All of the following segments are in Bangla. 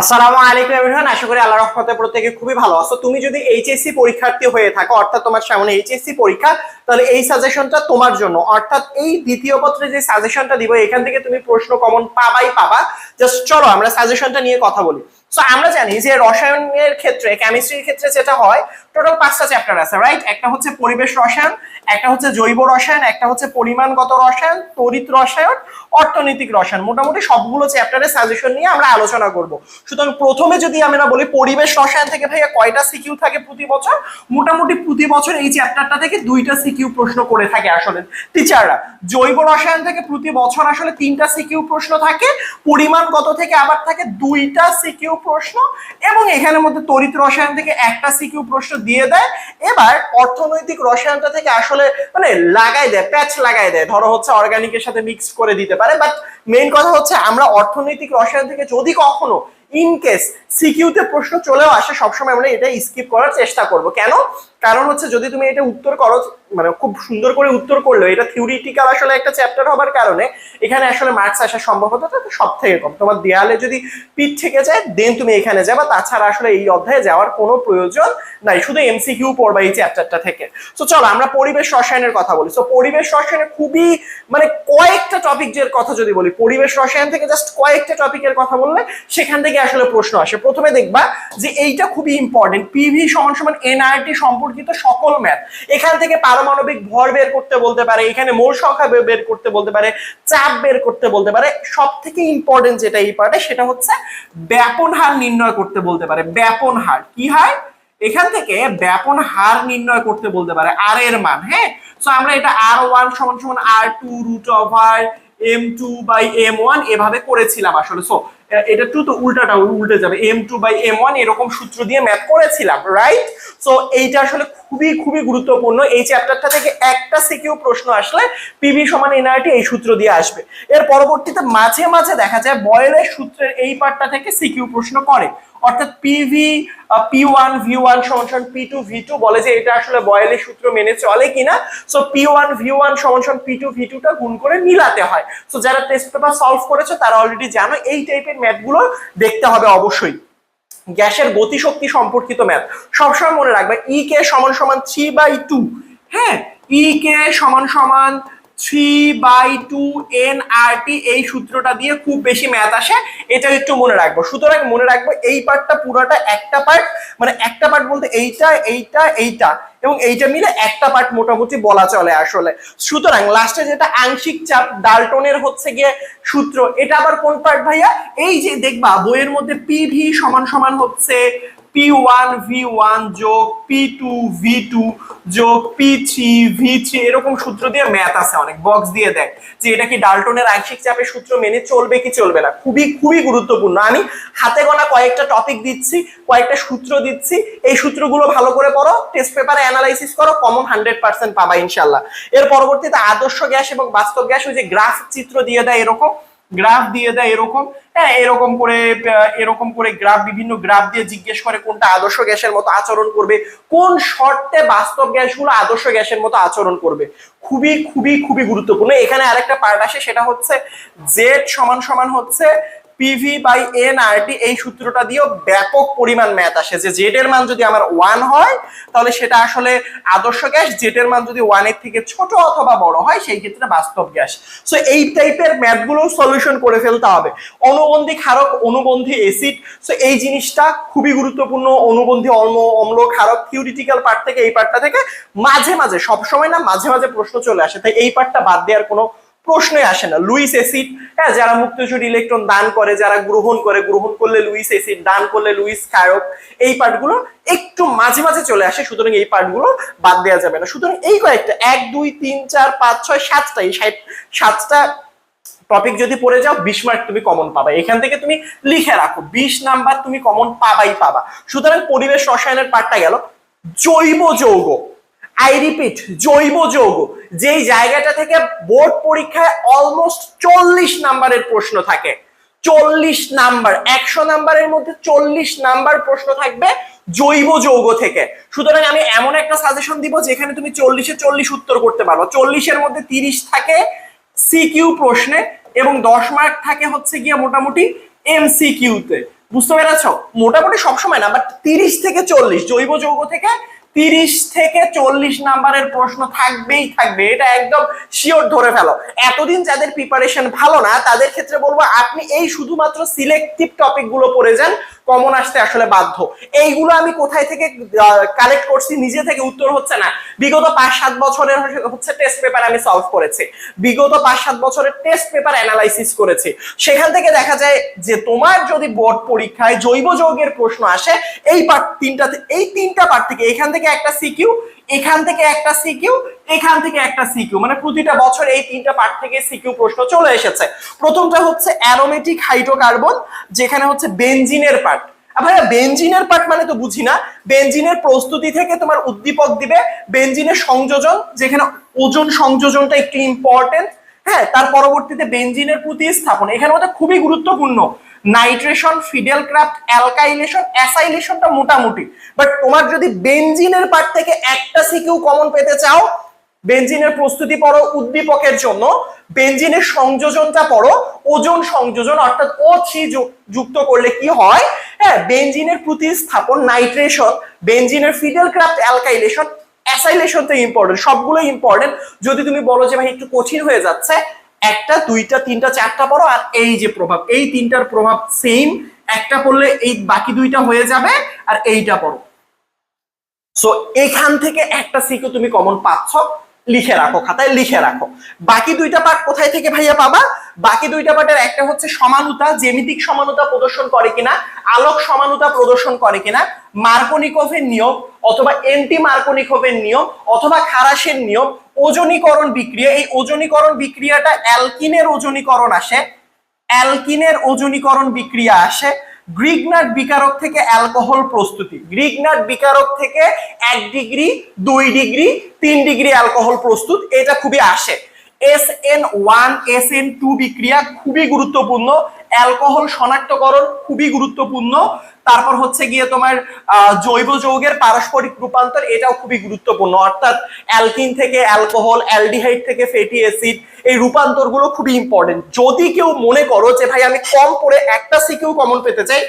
আসসালামু আলাইকুম এভরিওয়ান আশা করি আল্লাহ রহমতে প্রত্যেকে খুবই ভালো আছো। তুমি যদি এইচএসসি পরীক্ষার্থী হয়ে থাকো, অর্থাৎ তোমার সামনে এইচএসসি পরীক্ষা, তাহলে এই সাজেশনটা তোমার জন্য। অর্থাৎ এই দ্বিতীয় পত্রে যে সাজেশনটা দিব, এখান থেকে তুমি প্রশ্ন কমন পাবাই পাবা। জাস্ট চলো আমরা সাজেশনটা নিয়ে কথা বলি। সো আমরা জানি যে রসায়নের ক্ষেত্রে কেমিস্ট্রির ক্ষেত্রে যেটা হয় টোটাল পাঁচটা চ্যাপ্টার আছে রাইট একটা হচ্ছে পরিবেশ রসায়ন, একটা হচ্ছে জৈব রসায়ন, একটা হচ্ছে পরিমাণগত রসায়ন, তড়িৎ রসায়ন, অর্থনৈতিক রসায়ন। মোটামুটি সবগুলো চ্যাপ্টারের সাজেশন নিয়ে আমরা আলোচনা করব। সুতরাং প্রথমে যদি আমরা বলি পরিবেশ রসায়ন থেকে ভাইয়া কয়টা সিকিউ থাকে প্রতি বছর? মোটামুটি প্রতি বছর এই চ্যাপ্টারটা থেকে দুইটা সিকিউ প্রশ্ন করে থাকে আসলে টিচাররা জৈব রসায়ন থেকে প্রতি বছর আসলে তিনটা সিকিউ প্রশ্ন থাকে, পরিমাণগত থেকে আবার থাকে দুইটা সিকিউ প্রশ্ন এবং এখানের মধ্যে তড়িৎ রসায়ন থেকে একটা সিকিউ প্রশ্ন দিয়ে দেয়। এবার অর্থনৈতিক রসায়নটা থেকে আসলে মানে লাগাই দেয়, প্যাচ লাগাই দেয়। ধরো হচ্ছে অর্গানিকের সাথে মিক্সড করে দিতে পারে বাট মেইন কথা হচ্ছে আমরা অর্থনৈতিক রসায়ন থেকে যদি কখনো ইন কেস সিকিউতে প্রশ্ন চলেও আসে, সবসময় আমরা এটা স্কিপ করার চেষ্টা করব। কেন? কারণ হচ্ছে যদি তুমি এটা উত্তর করো মানে খুব সুন্দর করে উত্তর করল, এটা থিওরিটিক্যাল আসলে একটা চ্যাপ্টার হবার কারণে এখানে আসলে মার্কস আসার সম্ভাবনাটা সব থেকে কম। তোমার দেয়ালে যদি পিঠ থেকে যায় দেন তুমি এখানে যাবা, তাছাড়া আসলে এই অধ্যায়ে যাওয়ার কোনো প্রয়োজন নাই, শুধু এমসিকিউ পড়বা এই চ্যাপ্টারটা থেকে। তো চলো আমরা পরিবেশ রসায়নের কথা বলি। তো পরিবেশ রসায়নের খুবই মানে কয়েকটা টপিক এর কথা যদি বলি, পরিবেশ রসায়ন থেকে জাস্ট কয়েকটা টপিকের কথা বললে সেখান থেকে আসলে প্রশ্ন আসে। প্রথমে দেখবা যে এইটা খুবই ইম্পর্টেন্ট পিভি সমান সমান এনআরটি সম্পর্কিত সকল ম্যাথ। এখান থেকে পারমাণবিক ভর বের করতে বলতে পারে, এখানে মোল সংখ্যা বের করতে বলতে পারে, চাপ বের করতে বলতে পারে। সব থেকে ইম্পর্টেন্ট যেটা এই পার্টে সেটা হচ্ছে ব্যাপন হার নির্ণয় করতে বলতে পারে। ব্যাপন হার। কি হয় এখান থেকে ব্যাপন হার নির্ণয় করতে বলতে পারে। আর এর মান হ্যাঁ? সো আমরা এটা আর ওয়ান সমান সমান R two root over M two by M one এভাবে করেছিলাম আসলে। সো এটা টু তো উল্টাটা, উল্টে যাবে। M two by M one এরকম সূত্র দিয়ে ম্যাথ করেছিলাম রাইট সো এইটা আসলে খুবই খুবই গুরুত্বপূর্ণ। এই চ্যাপ্টারটা থেকে একটা সিকিউ প্রশ্ন আসলে পিভি সমান এনআরটি এই সূত্র দিয়ে আসবে। এর পরবর্তীতে মাঝে মাঝে দেখা যায় বয়েলের সূত্রের এই পার্টটা থেকে সিকিউ প্রশ্ন করে। অর্থাৎ PV P one V one সমান পি টু ভি টু বলে যে এটা আসলে বয়েলের সূত্র মেনে চলে কিনা। So P one V one সমান পি টু ভি টুটা গুণ করে মিলাতে হয়। সো যারা টেস্ট পেপার সলভ করেছ, তারা অলরেডি জানো এই টাইপের ম্যাথগুলো দেখতে হবে অবশ্যই। গ্যাসের গতিশক্তি সম্পর্কিত ম্যাথ সবসময় মনে রাখবে ই কে সমান সমান থ্রি বাই টু হ্যাঁ ই কে সমান সমান three by two N R T এই সূত্রটা দিয়ে খুব বেশি ম্যাথ আসে, এটা একটু মনে রাখব। সুতরাং মনে রাখব এই পার্টটা পুরোটা একটা পার্ট মানে একটা পার্ট বলতে এইটা এইটা এইটা, এবং এইটা মিলে একটা পার্ট মোটামুটি বলা চলে আসলে। সুতরাং লাস্টে যেটা আংশিক চাপ, ডালটনের হচ্ছে গিয়ে সূত্র, এটা আবার কোন পার্ট ভাইয়া? এই যে দেখবা, বইয়ের মধ্যে পি ভি সমান সমান হচ্ছে পি ওয়ান ভি ওয়ান যোগ পি টু ভি টু যোগ পি থ্রি ভি থ্রি এরকম সূত্র দিয়ে ম্যাথ আছে অনেক বক্স দিয়ে দেয় যে এটা কি ডালটনের আংশিক চাপের সূত্র মেনে চলবে কি চলবে না, খুবই খুবই গুরুত্বপূর্ণ। আমি হাতে গোনা কয়েকটা টপিক দিচ্ছি, কয়েকটা সূত্র দিচ্ছি, এই সূত্রগুলো ভালো করে পড়ো টেস্ট পেপারে অ্যানালাইসিস করো কমন হান্ড্রেড পার্সেন্ট পাবা ইনশাল্লাহ এর পরবর্তীতে আদর্শ গ্যাস এবং বাস্তব গ্যাস, ওই যে গ্রাফ চিত্র দিয়ে দেয় এরকম গ্রাফ দিয়ে দেয় এরকম। হ্যাঁ এরকম করে এরকম করে গ্রাফ বিভিন্ন গ্রাফ দিয়ে জিজ্ঞেস করে কোনটা আদর্শ গ্যাসের মতো আচরণ করবে, কোন শর্তে বাস্তব গ্যাসগুলো আদর্শ গ্যাসের মতো আচরণ করবে। খুবই খুবই খুবই গুরুত্বপূর্ণ। এখানে আরেকটা পার্ট আসে, সেটা হচ্ছে জেড সমান সমান হচ্ছে PV by N R T এই সূত্রটা দিয়েও ব্যাপক পরিমাণ ম্যাথ আসে। যে জেড এর মান যদি আমার ওয়ান হয়, তাহলে সেটা আসলে আদর্শ গ্যাস। জেড এর মান যদি ওয়ানের থেকে ছোট অথবা বড় হয়, সেই ক্ষেত্রে বাস্তব গ্যাস। সো এই টাইপের ম্যাথগুলো সলিউশন করে ফেলতে হবে। অনুবন্ধী ক্ষারক অনুবন্ধী এসিড সো এই জিনিসটা খুবই গুরুত্বপূর্ণ। অনুবন্ধী অম্ল অম্ল ক্ষারক থিওরিটিক্যাল পার্ট থেকে এই পার্টটা থেকে মাঝে মাঝে, সবসময় না মাঝে মাঝে প্রশ্ন চলে আসে। তাই এই পার্টটা বাদ দেওয়ার কোনো প্রশ্নই আসে না। লুইস এসিড হ্যাঁ যারা মুক্তচুর ইলেকট্রন দান করে, যারা গ্রহণ করে, গ্রহণ করলে লুইস এসিড দান করলে লুইস ক্ষারক এই পার্টগুলো একটু মাঝে মাঝে চলে আসে, সুতরাং এই পার্টগুলো বাদ দেওয়া যাবে না। সুতরাং এই কয়েকটা, এক, দুই, তিন, চার, পাঁচ, ছয়, সাতটা, এই সাতটা টপিক যদি পড়ে যাও, বিশ মার্ক তুমি কমন পাবা। এখান থেকে তুমি লিখে রাখো, বিশ নাম্বার তুমি কমন পাবাই পাবা। সুতরাং পরিবেশ রসায়নের পার্টটা গেল, জৈব যৌগ। আই রিপিট জৈব যৌগ, যেই জায়গাটা থেকে বোর্ড পরীক্ষায় অলমোস্ট চল্লিশ নাম্বারের প্রশ্ন থাকে। চল্লিশ নাম্বার, একশো নাম্বারের মধ্যে চল্লিশ নাম্বার প্রশ্ন থাকবে জৈব যৌগ থেকে। সুতরাং আমি এমন একটা সাজেশন দিব যেখানে তুমি চল্লিশে চল্লিশ উত্তর করতে পারো চল্লিশের মধ্যে তিরিশ থাকে সিকিউ প্রশ্নে এবং দশ মার্ক থাকে হচ্ছে গিয়ে মোটামুটি এমসিকিউতে বুঝতে পেরেছ? মোটামুটি সবসময় না বাট তিরিশ থেকে চল্লিশ জৈব যৌগ থেকে তিরিশ থেকে চল্লিশ নাম্বারের প্রশ্ন থাকবেই থাকবে। এটা একদম শিওর ধরে ফেলো। এতদিন যাদের প্রিপারেশন ভালো না, তাদের ক্ষেত্রে বলব, আপনি এই শুধুমাত্র সিলেক্টিভ টপিকগুলো পড়ে যান। কমন আসতে আসলে বাধ্য। এইগুলো আমি কোথায় থেকে কালেক্ট করছি, নিজে থেকে উত্তর হচ্ছে না। বিগত পাঁচ সাত বছরের হচ্ছে টেস্ট পেপার আমি সলভ করেছি। বিগত পাঁচ সাত বছরের টেস্ট পেপার অ্যানালাইসিস করেছি। সেখান থেকে দেখা যায় যে তোমার যদি বোর্ড পরীক্ষায় জৈব যৌগের প্রশ্ন আসে, এই পার্ট তিনটা এই তিনটা পার্ট থেকে এখান থেকে একটা সিকিউ এখান থেকে একটা সিকিউ, এখান থেকে একটা সিকিউ। মানে প্রতিটা বছর এই তিনটা পার্ট থেকে সিকিউ প্রশ্ন চলে এসেছে। প্রথমটা হচ্ছে অ্যারোমেটিক হাইড্রোকার্বন যেখানে হচ্ছে বেনজিনের পার্ট ভাইয়া বেনজিনের পার্ট মানে তো বুঝি না। বেনজিনের প্রস্তুতি থেকে তোমার উদ্দীপক দিবে বেনজিনের সংযোজন, যেখানে ওজন সংযোজনটা একটু ইম্পর্টেন্ট হ্যাঁ তার পরবর্তীতে বেনজিনের প্রতিস্থাপন। এখানে মধ্যে খুবই গুরুত্বপূর্ণ। নাইট্রেশন, ফিডেল ক্রাফট, অ্যালকাইলেশন, অ্যাসাইলেশনটা মোটামুটি। বাট তোমার যদি বেনজিনের পার্ট থেকে একটা সিকিউ কমন পেতে চাও বেঞ্জিনের প্রস্তুতি পড়ো উদ্দীপকের জন্য, বেনজিনের সংযোজনটা পড়ো ওজন সংযোজন, অর্থাৎ ও থ্রি যুক্ত করলে কি হয়? হ্যাঁ বেনজিনের প্রতিস্থাপন নাইট্রেশন, বেনজিনের ফিডেল ক্রাফট, অ্যালকাইলেশন অ্যাসাইলেশন তো ইম্পর্টেন্ট সবগুলো ইম্পর্টেন্ট যদি তুমি বলো যে ভাই একটু কঠিন হয়ে যাচ্ছে একটা, দুইটা, তিনটা, চারটা পড়ো, আর এই যে প্রভাব, এই তিনটার প্রভাব সেম একটা পড়লে এই বাকি দুইটা হয়ে যাবে, আর এইটা পড়ো। সো এখান থেকে একটা সিকিউ তুমি কমন পাচ্ছ লিখে রাখো, খাতায় লিখে রাখো। বাকি দুইটা পার্ট কোথায় থেকে ভাইয়া পাবা? বাকি দুইটা পার্টের একটা হচ্ছে সমানুতা জেমিতিক সমানুতা প্রদর্শন করে কিনা, আলোক সমানুতা প্রদর্শন করে কিনা, মার্কনিকোভের নিয়ম অথবা এন্টি মার্কনিকোভের নিয়ম অথবা খারাসের নিয়ম, ওজনীকরণ বিক্রিয়া, এই ওজনীকরণ বিক্রিয়াটা অ্যালকিনের ওজনীকরণ আসে, অ্যালকিনের ওজনীকরণ বিক্রিয়া আসে গ্রিগনাট বিকারক থেকে অ্যালকোহল প্রস্তুতি। গ্রিগনাট বিকারক থেকে এক ডিগ্রি, দুই ডিগ্রি, তিন ডিগ্রি অ্যালকোহল প্রস্তুত, এটা খুবই আসে। S N one S N two বিক্রিয়া খুবই গুরুত্বপূর্ণ। অ্যালকোহল শনাক্তকরণ খুবই গুরুত্বপূর্ণ। তারপর হচ্ছে গিয়ে তোমার জৈব যৌগের পারস্পরিক রূপান্তর, এটাও খুবই গুরুত্বপূর্ণ। অর্থাৎ অ্যালকিন থেকে অ্যালকোহল, অ্যালডিহাইড থেকে ফ্যাটি অ্যাসিড, এই রূপান্তরগুলো খুবই ইম্পর্টেন্ট যদি কেউ মনে করো যে, ভাই, আমি কম পড়ে একটা সিকেও কমন পেতে চাই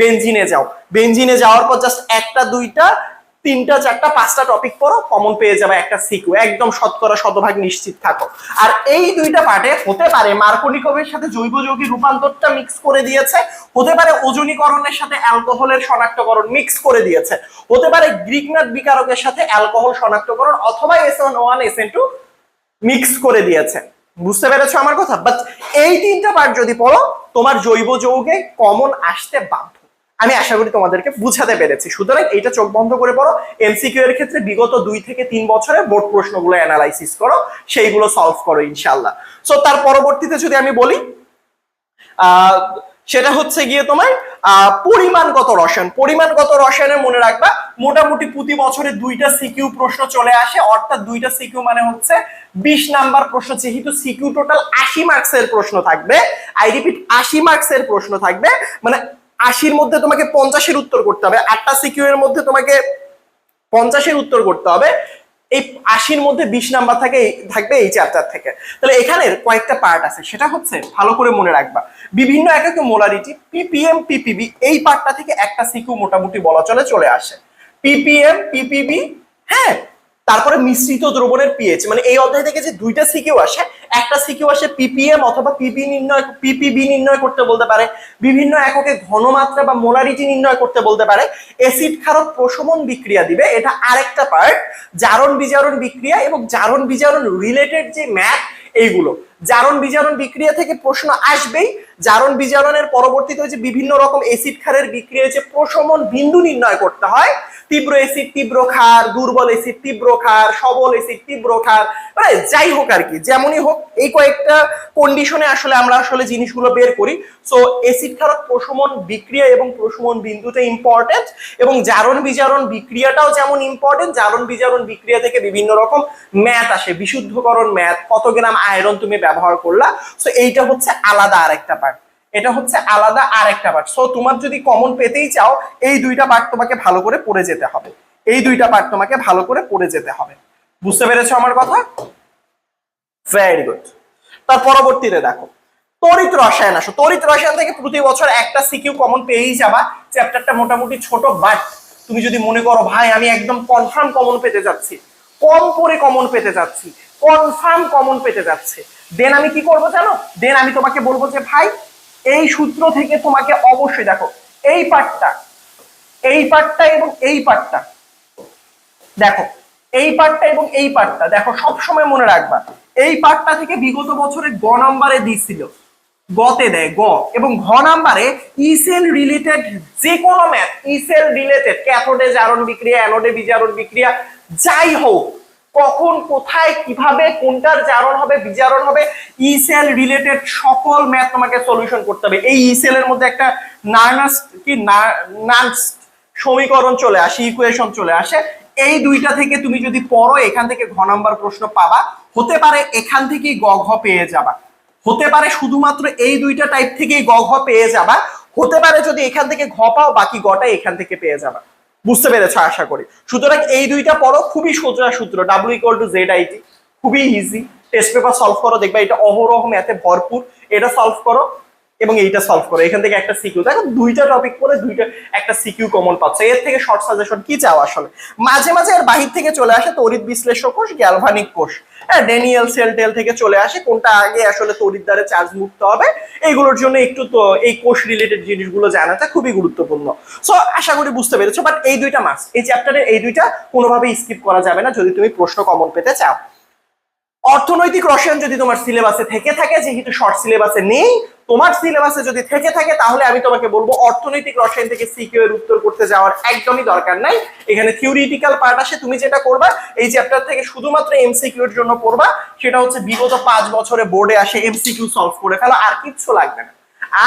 বেঞ্জিনে যাও। বেঞ্জিনে যাওয়ার পর জাস্ট একটা, দুইটা তিনটা, চারটা, পাঁচটা টপিক পড়ো কমন পেয়ে যাবে একটা সিকু। একদম শতকরা, শতভাগ নিশ্চিত থাকো। আর এই দুইটা পার্টে হতে পারে মার্কনিকোভের সাথে জৈব যৌগিক রূপান্তরটা মিক্স করে দিয়েছে, হতে পারে ওজনীকরণের সাথে অ্যালকোহলের শনাক্তকরণ মিক্স করে দিয়েছে, হতে পারে গ্রিকনাথ বিকারকের সাথে অ্যালকোহল শনাক্তকরণ অথবা S N one S N two mix করে দিয়েছে। বুঝতে পেরেছ আমার কথা? বাট এই তিনটা পার্ট যদি পড়ো, তোমার জৈব যৌগে কমন আসতে বাধ্য। আমি আশা করি তোমাদেরকে বুঝাতে পেরেছি। সুতরাং এটা চোখ বন্ধ করে পড়ো। এমসিকিউ এর ক্ষেত্রে বিগত দুই থেকে তিন বছরে বোর্ড প্রশ্নগুলো অ্যানালাইসিস করো, সেইগুলো সলভ করো ইনশাল্লাহ সো তার পরবর্তীতে যদি আমি বলি সেটা হচ্ছে গিয়ে তোমার পরিমাণগত রসায়ন। পরিমাণগত রসায়নের মনে রাখবা, মোটামুটি প্রতি বছরে দুইটা সিকিউ প্রশ্ন চলে আসে। অর্থাৎ দুইটা সিকিউ মানে হচ্ছে বিশ নাম্বার প্রশ্ন, যেহেতু সিকিউ টোটাল আশি মার্কসের প্রশ্ন থাকবে আই রিপিট আশি মার্কসের প্রশ্ন থাকবে মানে আশির মধ্যে তোমাকে পঞ্চাশের উত্তর করতে হবে, আটটা সিকিউ এর মধ্যে তোমাকে পঞ্চাশের উত্তর করতে হবে। এই আশির মধ্যে বিশ নাম্বার থাকে থাকবে এই চ্যাপ্টার থেকে। তাহলে এখানের কয়েকটা পার্ট আছে, সেটা হচ্ছে ভালো করে মনে রাখবা। বিভিন্ন একক মোলারিটি পিপিএম পিপিবি এই পার্টটা থেকে একটা সিকিউ মোটামুটি বলা চলে চলে আসে। পিপিএম পিপিবি হ্যাঁ তারপরে মিশ্রিত দ্রবণের পিএইচ মানে এই অধ্যায় থেকে যে দুইটা সিকিউ আসে, একটা সিকিউ আসে পিপিএম অথবা পিপি নির্ণয় পিপিবি নির্ণয় করতে বলতে পারে, বিভিন্ন এককে ঘনমাত্রা বা মোলারিটি নির্ণয় করতে বলতে পারে অ্যাসিড ক্ষারক প্রশমন বিক্রিয়া দিবে, এটা আরেকটা পার্ট জারণ বিজারণ বিক্রিয়া এবং জারণ বিজারণ রিলেটেড যে ম্যাথ এইগুলো। জারণ বিজারণ বিক্রিয়া থেকে প্রশ্ন আসবেই, জারণ বিজারণের পরবর্তীতে যে বিভিন্ন রকম এসিড ক্ষারের বিক্রিয়া যে প্রশমন বিন্দু নির্ণয় করতে হয় তীব্র এসিড তীব্র ক্ষার, দুর্বল এসিড তীব্র ক্ষার, সবল এসিড তীব্র ক্ষার মানে যাই হোক আর কি, যেমনই হোক, এই কয়েকটা কন্ডিশনে আসলে আমরা আসলে জিনিসগুলো বের করি। সো এসিড ক্ষারক প্রশমন বিক্রিয়া এবং প্রশমন বিন্দুতে ইম্পর্টেন্ট এবং জারণ বিজারণ বিক্রিয়াটাও যেমন ইম্পর্টেন্ট জারণ বিজারণ বিক্রিয়া থেকে বিভিন্ন রকম ম্যাথ আসে। বিশুদ্ধকরণ ম্যাথ কত গ্রাম আয়রন তুমি ব্যবহার করলা। সো এইটা হচ্ছে আলাদা আর একটা পার্ট এটা হচ্ছে আলাদা আর একটা পার্ট সো তোমার যদি কমন পেতেই চাও, এই দুইটা পার্ট তোমাকে ভালো করে পড়ে যেতে হবে। এই দুইটা পার্ট তোমাকে ভালো করে পড়ে যেতে হবে। বুঝতে পেরেছ আমার কথা? ভেরি গুড তার পরবর্তীতে দেখো, তড়িৎ রসায়ন আসো। তড়িৎ রসায়ন থেকে প্রতি বছর একটা সিকিউ কমন পেয়েই যাবা। চ্যাপ্টারটা মোটামুটি ছোট বাট তুমি যদি মনে করো, ভাই, আমি একদম কনফার্ম কমন পেতে যাচ্ছি। কম করে কমন পেতে যাচ্ছি। কনফার্ম কমন পেতে যাচ্ছে। দেন আমি কি করব জানো? দেন আমি তোমাকে বলব যে, ভাই এই সূত্র থেকে তোমাকে অবশ্যই দেখো, এই পার্টটা এই পার্টটা এবং এই পার্টটা। দেখো, এই পার্টটা এবং এই পার্টটা, দেখো সব সময় মনে রাখবা, এই পার্টটা থেকে বিগত বছরে গ নাম্বারে দিছিল। গতে দেয়, গ, এবং ঘ নাম্বারে ইসেল রিলেটেড যে কোনো ম্যাথ, ইসেল রিলেটেড, ক্যাথোডে জারণ বিক্রিয়া, অ্যানোডে বিজারণ বিক্রিয়া, যাই হোক কখন, কোথায়, কীভাবে, কোনটার জারণ হবে, বিজারণ হবে ইসেল রিলেটেড সকল ম্যাথ তোমাকে সলিউশন করতে হবে। এই ইসেল এর মধ্যে একটা নার্নাস কি নার্স সমীকরণ চলে আসে ইকুয়েশন চলে আসে। এই দুইটা থেকে তুমি যদি পড়ো, এখান থেকে ঘ নাম্বার প্রশ্ন পাবা। হতে পারে এখান থেকেই গ, ঘ পেয়ে যাবা। হতে পারে শুধুমাত্র এই দুইটা টাইপ থেকেই গ, ঘ পেয়ে যাবা। হতে পারে যদি এখান থেকে ঘ পাও, বাকি গটা এখান থেকে পেয়ে যাবা। বুঝতে পেরেছে, আশা করি। সুতরাং এই দুইটা পড়ো, খুবই সোজা সূত্র W equal to Z I খুবই ইজি টেস্ট পেপার সলভ করো, দেখবা এটা অহরহ ম্যাথে ভরপুর। এটা সলভ করো এবং এইটা সলভ করো। এখান থেকে একটা সিকিউ দেখো, দুইটা টপিক পরে দুইটা, একটা সিকিউ কমন পাচ্ছে। এর থেকে শর্ট সাজেশন কি চাও আসলে? মাঝে মাঝে এর বাহির থেকে চলে আসে তড়িৎ বিশ্লেষক কোষ গ্যালভানিক কোষ। হ্যাঁ ডেনিয়েল সেল টেল থেকে চলে আসে, কোনটা আগে আসলে তরিদ্দারে চার্জ মুক্ত হবে, এইগুলোর জন্য একটু তো এই কোষ রিলেটেড জিনিসগুলো জানাটা খুবই গুরুত্বপূর্ণ। সো আশা করি বুঝতে পেরেছ বাট এই দুইটা মাস এই চ্যাপ্টারে এই দুইটা কোনোভাবেই স্কিপ করা যাবে না যদি তুমি প্রশ্ন কমন পেতে চাও। অর্থনৈতিক রসায়ন যদি তোমার সিলেবাসে থেকে থাকে, যেহেতু শর্ট সিলেবাসে নেই তোমার সিলেবাসে যদি থেকে থাকে, তাহলে আমি তোমাকে বলব অর্থনৈতিক রসায়ন থেকে সিকিউ এর উত্তর করতে যাওয়ার একদমই দরকার নাই। এখানে থিওরিটিক্যাল পার্ট আসে, তুমি যেটা করবা, এই চ্যাপ্টার থেকে শুধুমাত্র এমসিকিউ এর জন্য পড়বা, সেটা হচ্ছে বিগত পাঁচ বছরে বোর্ডে আসে এমসিকিউ সলভ করে ফেলো, আর কিচ্ছু লাগবে না।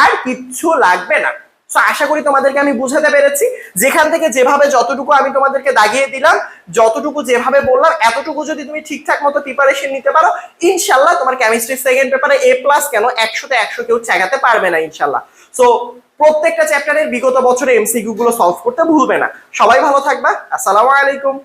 আর কিচ্ছু লাগবে না। তো আশা করি তোমাদেরকে আমি বুঝাতে পেরেছি। যেখান থেকে যেভাবে যতটুকু আমি তোমাদেরকে দাগিয়ে দিলাম, যতটুকু যেভাবে বললাম, এতটুকু যদি তুমি ঠিকঠাক মতো প্রিপারেশন নিতে পারো, ইনশাল্লাহ তোমার কেমিস্ট্রি সেকেন্ড পেপারে এ প্লাস কেন একশোতে একশো কেউ চেগাতে পারবে না, ইনশাল্লাহ। সো প্রত্যেকটা চ্যাপ্টারের বিগত বছরে এমসিকিউ গুলো সলভ করতে ভুলবে না। সবাই ভালো থাকবা। আসসালামু আলাইকুম।